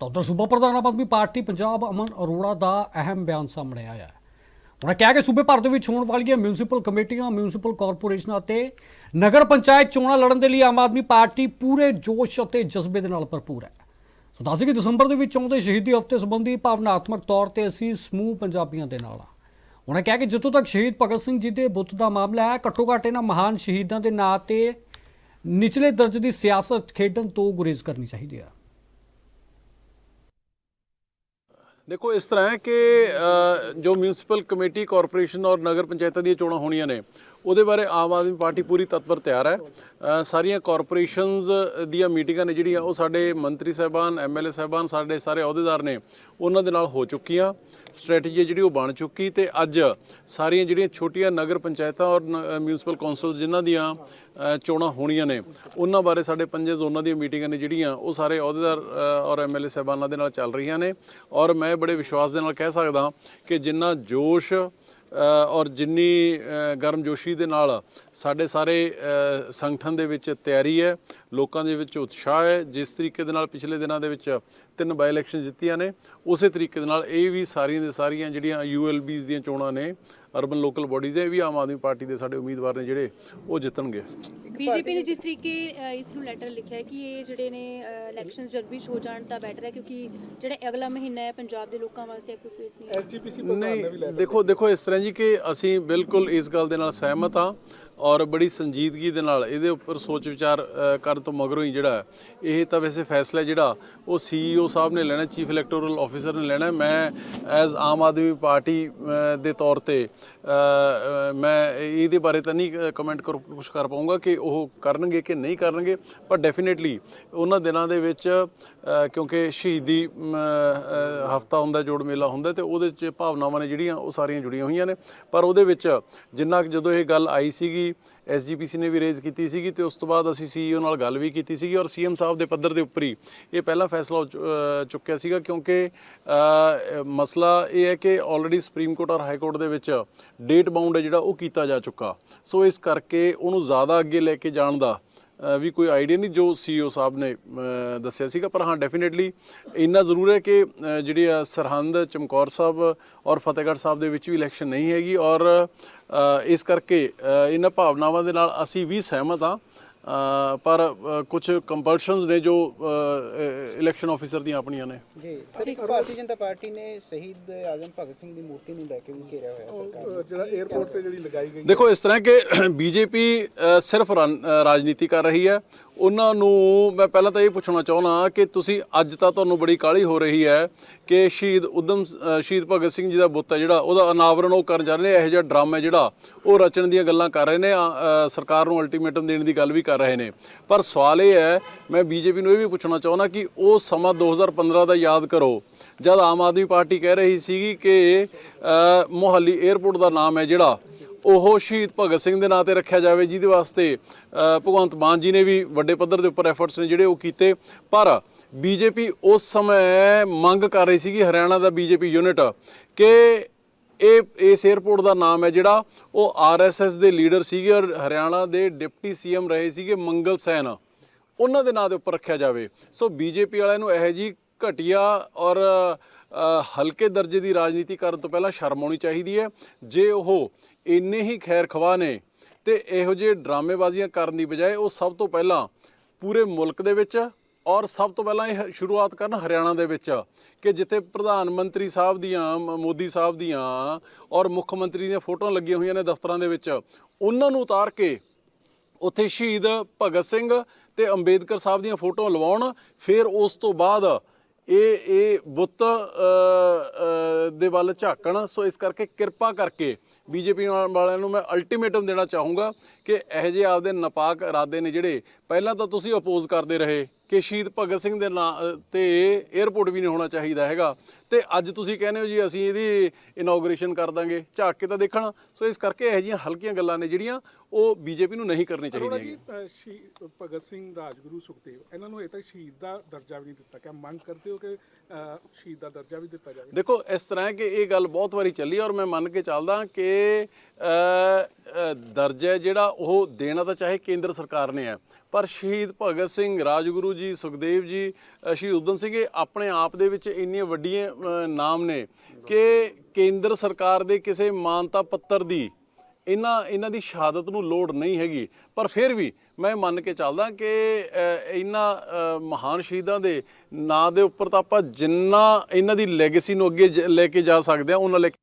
ਤਾਂ ਉੱਧਰ ਸੂਬਾ ਪ੍ਰਧਾਨ ਆਮ ਆਦਮੀ ਪਾਰਟੀ ਪੰਜਾਬ ਅਮਨ ਅਰੋੜਾ ਦਾ ਅਹਿਮ ਬਿਆਨ ਸਾਹਮਣੇ ਆਇਆ ਹੈ। ਉਹਨਾਂ ਕਿਹਾ ਕਿ ਸੂਬੇ ਭਰ ਦੇ ਵਿੱਚ ਹੋਣ ਵਾਲੀਆਂ ਮਿਊਨਿਸਪਲ ਕਮੇਟੀਆਂ, ਮਿਊਨਿਸਪਲ ਕਾਰਪੋਰੇਸ਼ਨਾਂ ਅਤੇ ਨਗਰ ਪੰਚਾਇਤ ਚੋਣਾਂ ਲੜਨ ਦੇ ਲਈ ਆਮ ਆਦਮੀ ਪਾਰਟੀ ਪੂਰੇ ਜੋਸ਼ ਅਤੇ ਜਜ਼ਬੇ ਦੇ ਨਾਲ ਭਰਪੂਰ ਹੈ। ਸੋ ਦੱਸ ਕਿ ਦਸੰਬਰ ਦੇ ਵਿੱਚ ਆਉਂਦੇ ਸ਼ਹੀਦੀ ਹਫ਼ਤੇ ਸੰਬੰਧੀ ਭਾਵਨਾਤਮਕ ਤੌਰ ਤੇ ਅਸੀਂ ਸਮੂਹ ਪੰਜਾਬੀਆਂ ਦੇ ਨਾਲ ਹਾਂ। ਉਹਨਾਂ ਕਿਹਾ ਕਿ ਜਿੱਥੋਂ ਤੱਕ ਸ਼ਹੀਦ ਭਗਤ ਸਿੰਘ ਜੀ ਦੇ ਬੁੱਤ ਦਾ ਮਾਮਲਾ ਹੈ, ਘੱਟੋ ਘੱਟ ਇਹਨਾਂ ਮਹਾਨ ਸ਼ਹੀਦਾਂ ਦੇ ਨਾਂ ਤੇ ਨਿਚਲੇ ਦਰਜੇ ਦੀ ਸਿਆਸਤ ਖੇਡਣ ਤੋਂ ਗੁਰੇਜ਼ ਕਰਨੀ ਚਾਹੀਦੀ ਹੈ। ਦੇਖੋ, ਇਸ ਤਰ੍ਹਾਂ ਹੈ ਕਿ ਜੋ ਮਿਊਨਿਸਪਲ ਕਮੇਟੀ, ਕਾਰਪੋਰੇਸ਼ਨ ਔਰ ਨਗਰ ਪੰਚਾਇਤਾਂ ਦੀਆਂ ਚੋਣਾਂ ਹੋਣੀਆਂ ਨੇ ਉਹਦੇ ਬਾਰੇ ਆਮ ਆਦਮੀ ਪਾਰਟੀ ਪੂਰੀ ਤਤਪਰ ਤਿਆਰ ਹੈ। ਸਾਰੀਆਂ ਕਾਰਪੋਰੇਸ਼ਨਸ ਦੀਆਂ ਮੀਟਿੰਗਾਂ ਨੇ ਜਿਹੜੀਆਂ ਉਹ ਸਾਡੇ ਮੰਤਰੀ ਸਾਹਿਬਾਨ ਐਮਐਲਏ ਸਾਹਿਬਾਨ ਸਾਡੇ ਸਾਰੇ ਅਹੁਦੇਦਾਰ ਨੇ ਉਹਨਾਂ ਦੇ ਨਾਲ ਹੋ ਚੁੱਕੀਆਂ। ਸਟ੍ਰੈਟਜੀ ਜਿਹੜੀ ਉਹ ਬਣ ਚੁੱਕੀ ਤੇ ਅੱਜ ਸਾਰੀਆਂ ਜਿਹੜੀਆਂ ਛੋਟੀਆਂ ਨਗਰ ਪੰਚਾਇਤਾਂ ਔਰ ਨ- ਮਿਊਨਿਸਪਲ ਕੌਂਸਲ ਜਿਨ੍ਹਾਂ ਦੀਆਂ ਚੋਣਾਂ ਹੋਣੀਆਂ ਨੇ ਉਹਨਾਂ ਬਾਰੇ ਸਾਡੇ ਪੰਜੇ ਜ਼ੋਨਾਂ ਦੀਆਂ ਮੀਟਿੰਗਾਂ ਨੇ ਜਿਹੜੀਆਂ ਉਹ ਸਾਰੇ ਅਹੁਦੇਦਾਰ ਅ, ਔਰ ਐਮਐਲਏ ਸਾਹਿਬਾਨਾਂ ਦੇ ਨਾਲ ਚੱਲ ਰਹੀਆਂ ਨੇ। ਔਰ ਮੈਂ ਬੜੇ ਵਿਸ਼ਵਾਸ ਦੇ ਨਾਲ ਕਹਿ ਸਕਦਾ ਕਿ ਜਿੰਨਾ ਜੋਸ਼ ਔਰ ਜਿੰਨੀ ਅ, ਗਰਮਜੋਸ਼ੀ ਦੇ ਨਾਲ ਸਾਡੇ ਸਾਰੇ ਸੰਗਠਨ ਦੇ ਵਿੱਚ ਤਿਆਰੀ ਹੈ ਲੋਕਾਂ ਦੇ ਵਿੱਚ ਉਤਸ਼ਾਹ ਹੈ ਜਿਸ ਤਰੀਕੇ ਦੇ ਨਾਲ ਪਿਛਲੇ ਦਿਨਾਂ ਦੇ ਵਿੱਚ ਤਿੰਨ ਬਾਈ ਇਲੈਕਸ਼ਨ ਜਿੱਤੀਆਂ ਨੇ ਉਸੇ ਤਰੀਕੇ ਦੇ ਨਾਲ ਇਹ ਵੀ ਸਾਰੀਆਂ ਦੇ ਸਾਰੀਆਂ ਜਿਹੜੀਆਂ ਯੂਐਲਬੀਜ਼ ਦੀਆਂ ਚੋਣਾਂ ਨੇ ਅਰਬਨ ਲੋਕਲ ਬਾਡੀਜ਼ ਇਹ ਵੀ ਆਮ ਆਦਮੀ ਪਾਰਟੀ ਦੇ ਸਾਡੇ ਉਮੀਦਵਾਰ ਨੇ ਜਿਹੜੇ ਉਹ ਜਿੱਤਣਗੇ। ਬੀਜੇਪੀ ਨੇ ਜਿਸ ਤਰੀਕੇ ਇਸ ਨੂੰ ਲੈਟਰ ਲਿਖਿਆ ਕਿ ਇਹ ਜਿਹੜੇ ਨੇ ਇਲੈਕਸ਼ਨਸ ਜਲਦੀ ਹੋ ਜਾਣ ਤਾਂ ਬੈਟਰ ਹੈ ਕਿਉਂਕਿ ਜਿਹੜਾ ਅਗਲਾ ਮਹੀਨਾ ਹੈ ਪੰਜਾਬ ਦੇ ਲੋਕਾਂ ਵਾਸਤੇ ਐਪਰੋਪ੍ਰੀਏਟ ਨਹੀਂ ਦੇਖੋ ਦੇਖੋ ਇਸ ਤਰ੍ਹਾਂ ਜੀ ਕਿ ਅਸੀਂ ਬਿਲਕੁਲ ਇਸ ਗੱਲ ਦੇ ਨਾਲ ਸਹਿਮਤ ਹਾਂ ਔਰ ਬੜੀ ਸੰਜੀਦਗੀ ਦੇ ਨਾਲ ਇਹਦੇ ਉੱਪਰ ਸੋਚ ਵਿਚਾਰ ਕਰਨ ਤੋਂ ਮਗਰੋਂ ਹੀ ਜਿਹੜਾ ਇਹ ਤਾਂ ਵੈਸੇ ਫੈਸਲਾ ਜਿਹੜਾ ਉਹ ਸੀਈਓ ਸਾਹਿਬ ਨੇ ਲੈਣਾ ਚੀਫ ਇਲੈਕਟੋਰਲ ਆਫੀਸਰ ਨੇ ਲੈਣਾ। ਮੈਂ ਐਜ਼ ਆਮ ਆਦਮੀ ਪਾਰਟੀ ਦੇ ਤੌਰ ਤੇ ਮੈਂ ਇਹਦੇ ਬਾਰੇ ਤਾਂ ਨਹੀਂ ਕਮੈਂਟ ਕਰ ਕੁਝ ਕਰ ਪਾਉਂਗਾ ਕਿ ਉਹ ਕਰਨਗੇ ਕਿ ਨਹੀਂ ਕਰਨਗੇ। ਪਰ ਡੈਫੀਨੇਟਲੀ ਉਹਨਾਂ ਦਿਨਾਂ ਦੇ ਵਿੱਚ ਕਿਉਂਕਿ ਸ਼ਹੀਦੀ ਹਫਤਾ ਹੁੰਦਾ, ਜੋੜ ਮੇਲਾ ਹੁੰਦਾ ਤੇ ਉਹਦੇ ਚ ਭਾਵਨਾਵਾਂ ਨੇ ਜਿਹੜੀਆਂ ਉਹ ਸਾਰੀਆਂ ਜੁੜੀਆਂ ਹੋਈਆਂ ਨੇ। ਪਰ ਉਹਦੇ ਵਿੱਚ ਜਿੰਨਾ ਕੁ ਜਦੋਂ ਇਹ ਗੱਲ ਆਈ ਸੀਗੀ ਐਸਜੀਪੀਸੀ ਨੇ ਵੀ ਰੇਜ਼ ਕੀਤੀ ਸੀਗੀ ਤੇ ਉਸ ਤੋਂ ਬਾਅਦ ਅਸੀਂ ਸੀਈਓ ਨਾਲ ਗੱਲ ਵੀ ਕੀਤੀ ਸੀਗੀ ਔਰ ਸੀਐਮ ਸਾਹਿਬ ਦੇ ਪੱਧਰ ਦੇ ਉੱਪਰ ਹੀ ਇਹ ਪਹਿਲਾ ਫੈਸਲਾ ਚੁੱਕਿਆ ਸੀਗਾ ਕਿਉਂਕਿ ਮਸਲਾ ਇਹ ਹੈ ਕਿ ਆਲਰੇਡੀ ਸੁਪਰੀਮ ਕੋਰਟ ਔਰ ਹਾਈ ਕੋਰਟ ਦੇ ਵਿੱਚ ਡੇਟ ਬਾਉਂਡ ਹੈ ਜਿਹੜਾ ਉਹ ਕੀਤਾ ਜਾ ਚੁੱਕਾ। ਸੋ ਇਸ ਕਰਕੇ ਉਹਨੂੰ ਜ਼ਿਆਦਾ ਅੱਗੇ ਲੈ ਕੇ ਜਾਣ ਦਾ ਵੀ ਕੋਈ ਆਈਡੀਆ ਨਹੀਂ ਜੋ ਸੀਈਓ ਸਾਹਿਬ ਨੇ ਦੱਸਿਆ ਸੀਗਾ, ਪਰ ਹਾਂ ਡੈਫੀਨਿਟਲੀ ਇੰਨਾ ਜ਼ਰੂਰ ਹੈ ਕਿ ਜਿਹੜੀ ਸਰਹੰਦ ਚਮਕੌਰ ਸਾਹਿਬ ਔਰ ਫਤਿਹਗੜ੍ਹ ਸਾਹਿਬ ਦੇ ਵਿੱਚ ਵੀ ਇਲੈਕਸ਼ਨ ਨਹੀਂ ਹੈਗੀ ਔਰ ਇਸ ਕਰਕੇ ਇਹਨਾਂ ਭਾਵਨਾਵਾਂ ਦੇ ਨਾਲ ਅਸੀਂ ਵੀ ਸਹਿਮਤ ਹਾਂ। ਪਰ ਕੁਝ ਕੰਪਲਸ਼ਨਸ ਨੇ ਜੋ ਇਲੈਕਸ਼ਨ ਆਫੀਸਰ ਦੀਆਂ ਆਪਣੀਆਂ ਨੇ। ਜੀ ਭਾਰਤੀ ਜਨਤਾ ਪਾਰਟੀ ਨੇ ਸ਼ਹੀਦ ਆਜ਼ਮ ਭਗਤ ਸਿੰਘ ਦੀ ਮੂਰਤੀ ਨੂੰ ਲੈ ਕੇ ਵੀ ਘੇਰਿਆ ਹੋਇਆ ਸਰਕਾਰ। ਜਿਹੜਾ 에어ਪੋਰਟ ਤੇ ਜਿਹੜੀ ਲਗਾਈ ਗਈ ਦੇਖੋ ਇਸ ਤਰ੍ਹਾਂ ਕਿ ਬੀਜੇਪੀ ਸਿਰਫ ਰਾਜਨੀਤੀ ਕਰ ਰਹੀ ਹੈ। ਉਹਨਾਂ ਨੂੰ ਮੈਂ ਪਹਿਲਾਂ ਤਾਂ ਇਹ ਪੁੱਛਣਾ ਚਾਹੁੰਦਾ ਕਿ ਤੁਸੀਂ ਅੱਜ ਤਾਂ ਤੁਹਾਨੂੰ ਬੜੀ ਕਾਹਲੀ ਹੋ ਰਹੀ ਹੈ ਕਿ ਸ਼ਹੀਦ ਉਦਮ ਸ਼ਹੀਦ ਭਗਤ ਸਿੰਘ ਜੀ ਦਾ ਬੁੱਤ ਹੈ ਜਿਹੜਾ, ਉਹਦਾ ਅਨਾਵਰਣ ਉਹ ਕਰਨ ਜਾ ਰਹੇ ਨੇ, ਇਹੋ ਜਿਹਾ ਡਰਾਮਾ ਜਿਹੜਾ ਉਹ ਰਚਣ ਦੀਆਂ ਗੱਲਾਂ ਕਰ ਰਹੇ ਨੇ ਸਰਕਾਰ ਨੂੰ ਅਲਟੀਮੇਟਮ ਦੇਣ ਦੀ ਗੱਲ ਵੀ ਕਰ ਰਹੇ ਨੇ। ਪਰ ਸਵਾਲ ਇਹ ਹੈ, ਮੈਂ ਬੀਜੇਪੀ ਨੂੰ ਇਹ ਵੀ ਪੁੱਛਣਾ ਚਾਹੁੰਦਾ ਕਿ ਉਹ ਸਮਾਂ 2015 ਦਾ ਯਾਦ ਕਰੋ, ਜਦ ਆਮ ਆਦਮੀ ਪਾਰਟੀ ਕਹਿ ਰਹੀ ਸੀਗੀ ਕਿ ਮੋਹਾਲੀ 에ਅਰਪੋਰਟ ਦਾ ਨਾਮ ਹੈ ਜਿਹੜਾ ਉਹ ਸ਼ਹੀਦ ਭਗਤ ਸਿੰਘ ਦੇ ਨਾਂ ਤੇ ਰੱਖਿਆ ਜਾਵੇ, ਜਿਹਦੇ ਵਾਸਤੇ ਭਗਵੰਤ ਮਾਨ ਜੀ ਨੇ ਵੀ ਵੱਡੇ ਪੱਧਰ ਦੇ ਉੱਪਰ ਐਫਰਟਸ ਨੇ ਜਿਹੜੇ ਉਹ ਕੀਤੇ। ਪਰ ਬੀਜੇਪੀ ਉਸ ਸਮੇਂ ਮੰਗ ਕਰ ਰਹੀ ਸੀਗੀ, ਹਰਿਆਣਾ ਦਾ ਬੀਜੇਪੀ ਯੂਨਿਟ ਕਿ ਇਹ, ਇਸ 에ਅਰਪੋਰਟ ਦਾ ਨਾਮ ਹੈ ਜਿਹੜਾ, ਉਹ ਆਰਐਸਐਸ ਦੇ ਲੀਡਰ ਸੀਗੇ ਔਰ ਹਰਿਆਣਾ ਦੇ ਡਿਪਟੀ ਸੀਐਮ ਰਹੇ ਸੀਗੇ ਮੰਗਲ ਸੈਨ। ਉਹਨਾਂ ਦੇ ਨਾਂ ਦੇ ਉੱਪਰ ਰੱਖਿਆ ਜਾਵੇ। ਸੋ ਬੀਜੇਪੀ ਵਾਲਿਆਂ ਨੂੰ ਇਹੋ ਜੀ ਘਟੀਆ ਔਰ ਹਲਕੇ ਦਰਜੇ ਦੀ ਰਾਜਨੀਤੀ ਕਰਨ ਤੋਂ ਪਹਿਲਾਂ ਸ਼ਰਮ ਆਉਣੀ ਚਾਹੀਦੀ ਹੈ। ਜੇ ਉਹ ਇੰਨੇ ਹੀ ਖੈਰ ਖਵਾ ਨੇ ਤੇ ਇਹੋ ਜਿਹੇ ਡਰਾਮੇਬਾਜ਼ੀਆਂ ਕਰਨ ਦੀ ਬਜਾਏ ਉਹ ਸਭ ਤੋਂ ਪਹਿਲਾਂ ਪੂਰੇ ਮੁਲਕ ਦੇ ਵਿੱਚ ਔਰ ਸਭ ਤੋਂ ਪਹਿਲਾਂ ਇਹ ਸ਼ੁਰੂਆਤ ਕਰਨ ਹਰਿਆਣਾ ਦੇ ਵਿੱਚ ਕਿ ਜਿੱਥੇ ਪ੍ਰਧਾਨ ਮੰਤਰੀ ਸਾਹਿਬ ਦੀਆਂ, ਮ- ਮੋਦੀ ਸਾਹਿਬ ਦੀਆਂ ਔਰ ਮੁੱਖ ਮੰਤਰੀ ਦੀਆਂ ਫੋਟੋਆਂ ਲੱਗੀਆਂ ਹੋਈਆਂ ਨੇ ਦਫ਼ਤਰਾਂ ਦੇ ਵਿੱਚ, ਉਹਨਾਂ ਨੂੰ ਉਤਾਰ ਕੇ ਉੱਥੇ ਸ਼ਹੀਦ ਭਗਤ ਸਿੰਘ ਤੇ ਅੰਬੇਦਕਰ ਸਾਹਿਬ ਦੀਆਂ ਫੋਟੋਆਂ ਲਵਾਉਣ, ਫਿਰ ਉਸ ਤੋਂ ਬਾਅਦ ਇਹ ਇਹ ਬੁੱਤ ਦੇ ਵੱਲ ਝਾਕਣ। ਸੋ ਇਸ ਕਰਕੇ ਕਿਰਪਾ ਕਰਕੇ ਬੀਜੇਪੀ ਵਾਲਿਆਂ ਨੂੰ ਮੈਂ ਅਲਟੀਮੇਟਮ ਦੇਣਾ ਚਾਹੂੰਗਾ ਕਿ ਇਹੋ ਜਿਹੇ ਆਪਦੇ ਨਪਾਕ ਇਰਾਦੇ ਨੇ ਜਿਹੜੇ ਪਹਿਲਾਂ ਤਾਂ ਤੁਸੀਂ ਅਪੋਜ਼ ਕਰਦੇ ਰਹੇ। ਕਿ ਸ਼ਹੀਦ ਭਗਤ ਸਿੰਘ ਦੇ ਨਾਂ ਤੇ 에ਅਰਪੋਰਟ ਵੀ ਨਹੀਂ ਹੋਣਾ ਚਾਹੀਦਾ ਹੈਗਾ। ਤੇ ਅੱਜ ਤੁਸੀਂ ਕਹਿੰਦੇ ਹੋ ਜੀ ਅਸੀਂ ਇਹਦੀ ਇਨੋਗ੍ਰੇਸ਼ਨ ਕਰ ਦਾਂਗੇ। ਝਾਕ ਕੇ ਤਾਂ ਦੇਖਣ ਸੋ ਇਸ ਕਰਕੇ ਇਹੋ ਜਿਹੀਆਂ ਹਲਕੀਆਂ ਗੱਲਾਂ ਨੇ ਜਿਹੜੀਆਂ ਉਹ ਬੀਜੇਪੀ ਨੂੰ ਨਹੀਂ ਕਰਨੀ ਚਾਹੀਦੀਆਂ ਜੀ ਸ਼ਹੀਦ ਭਗਤ ਸਿੰਘ ਰਾਜਗੁਰੂ ਸੁਖਦੇਵ ਇਹਨਾਂ ਨੂੰ ਇਹ ਤੱਕ ਸ਼ਹੀਦ ਦਾ ਦਰਜਾ ਵੀ ਨਹੀਂ ਦਿੱਤਾ। ਕਿ ਮੰਗ ਕਰਦੇ ਹੋ ਕਿ ਸ਼ਹੀਦ ਦਾ ਦਰਜਾ ਵੀ ਦਿੱਤਾ ਜਾਵੇ? ਦੇਖੋ ਇਸ ਤਰ੍ਹਾਂ ਕਿ ਇਹ ਗੱਲ ਬਹੁਤ ਵਾਰੀ ਚੱਲੀ ਔਰ ਮੈਂ ਮੰਨ ਕੇ ਚੱਲਦਾ ਕਿ ਦਰਜਾ ਜਿਹੜਾ ਉਹ ਦੇਣਾ ਤਾਂ ਚਾਹੇ ਕੇਂਦਰ ਸਰਕਾਰ ਨੇ ਹੈ ਪਰ ਸ਼ਹੀਦ ਭਗਤ ਸਿੰਘ ਰਾਜਗੁਰੂ ਜੀ, ਸੁਖਦੇਵ ਜੀ ਸ਼ਹੀਦ ਊਧਮ ਸਿੰਘ ਇਹ ਆਪਣੇ ਆਪ ਦੇ ਵਿੱਚ ਇੰਨੀਆਂ ਵੱਡੀਆਂ ਨਾਮ ਨੇ ਕਿ ਕੇਂਦਰ ਸਰਕਾਰ ਦੇ ਕਿਸੇ ਮਾਨਤਾ ਪੱਤਰ ਦੀ ਇਹਨਾਂ ਇਹਨਾਂ ਦੀ ਸ਼ਹਾਦਤ ਨੂੰ ਲੋੜ ਨਹੀਂ ਹੈਗੀ। ਪਰ ਫਿਰ ਵੀ ਮੈਂ ਮੰਨ ਕੇ ਚੱਲਦਾ ਕਿ ਇਹਨਾਂ ਮਹਾਨ ਸ਼ਹੀਦਾਂ ਦੇ ਨਾਂ ਦੇ ਉੱਪਰ ਤਾਂ ਆਪਾਂ ਜਿੰਨਾ ਇਹਨਾਂ ਦੀ ਲੈਗੇਸੀ ਨੂੰ ਅੱਗੇ ਜ- ਲੈ ਕੇ ਜਾ ਸਕਦੇ ਆ ਉਹਨਾਂ ਲੈ ਕੇ